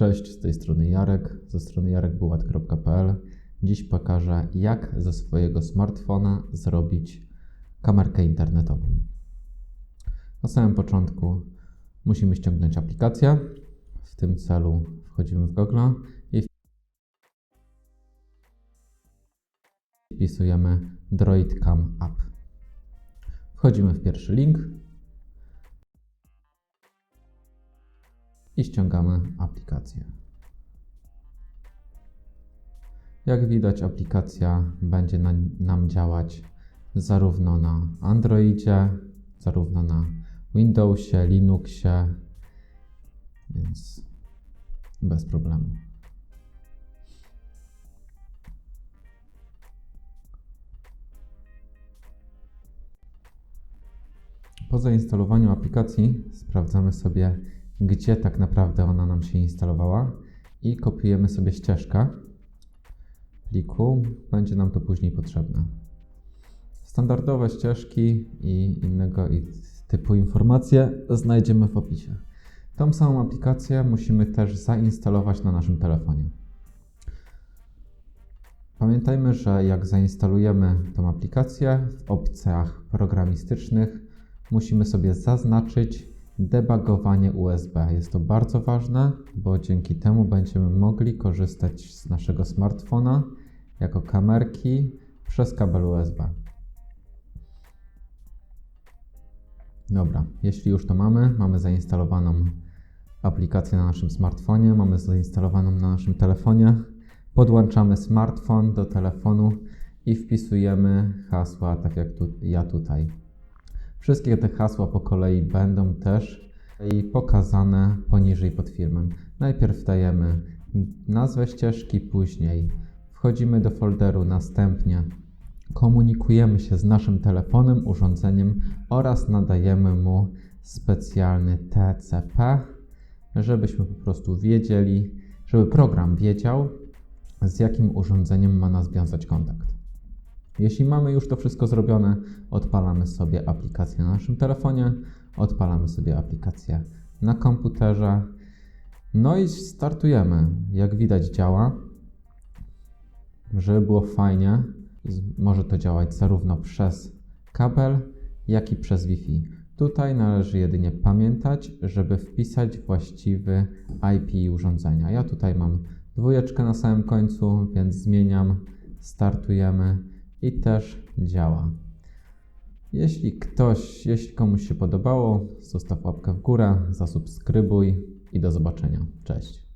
Cześć, z tej strony Jarek, ze strony jarekbułat.pl. Dziś pokażę, jak ze swojego smartfona zrobić kamerkę internetową. Na samym początku musimy ściągnąć aplikację. W tym celu wchodzimy w Google i wpisujemy Droid Cam App. Wchodzimy w pierwszy link i ściągamy aplikację. Jak widać, aplikacja będzie na, nam działać zarówno na Androidzie, zarówno na Windowsie, Linuxie, więc bez problemu. Po zainstalowaniu aplikacji sprawdzamy sobie, gdzie tak naprawdę ona nam się instalowała i kopiujemy sobie ścieżkę pliku. Będzie nam to później potrzebne. Standardowe ścieżki i innego typu informacje znajdziemy w opisie. Tą samą aplikację musimy też zainstalować na naszym telefonie. Pamiętajmy, że jak zainstalujemy tą aplikację w opcjach programistycznych, musimy sobie zaznaczyć debugowanie USB. Jest to bardzo ważne, bo dzięki temu będziemy mogli korzystać z naszego smartfona jako kamerki przez kabel USB. Dobra, jeśli już to mamy, mamy zainstalowaną aplikację na naszym smartfonie, mamy zainstalowaną na naszym telefonie, podłączamy smartfon do telefonu i wpisujemy hasła, tak jak tu, ja tutaj. Wszystkie te hasła po kolei będą też pokazane poniżej pod filmem. Najpierw dajemy nazwę ścieżki, później wchodzimy do folderu, następnie komunikujemy się z naszym telefonem, urządzeniem oraz nadajemy mu specjalny TCP, żebyśmy po prostu wiedzieli, żeby program wiedział, z jakim urządzeniem ma nas wiązać kontakt. Jeśli mamy już to wszystko zrobione, odpalamy sobie aplikację na naszym telefonie, odpalamy sobie aplikację na komputerze. No i startujemy. Jak widać działa. Żeby było fajnie, może to działać zarówno przez kabel, jak i przez Wi-Fi. Tutaj należy jedynie pamiętać, żeby wpisać właściwy IP urządzenia. Ja tutaj mam dwójeczkę na samym końcu, więc zmieniam, startujemy i też działa. Jeśli ktoś, jeśli komuś się podobało, zostaw łapkę w górę, zasubskrybuj i do zobaczenia. Cześć.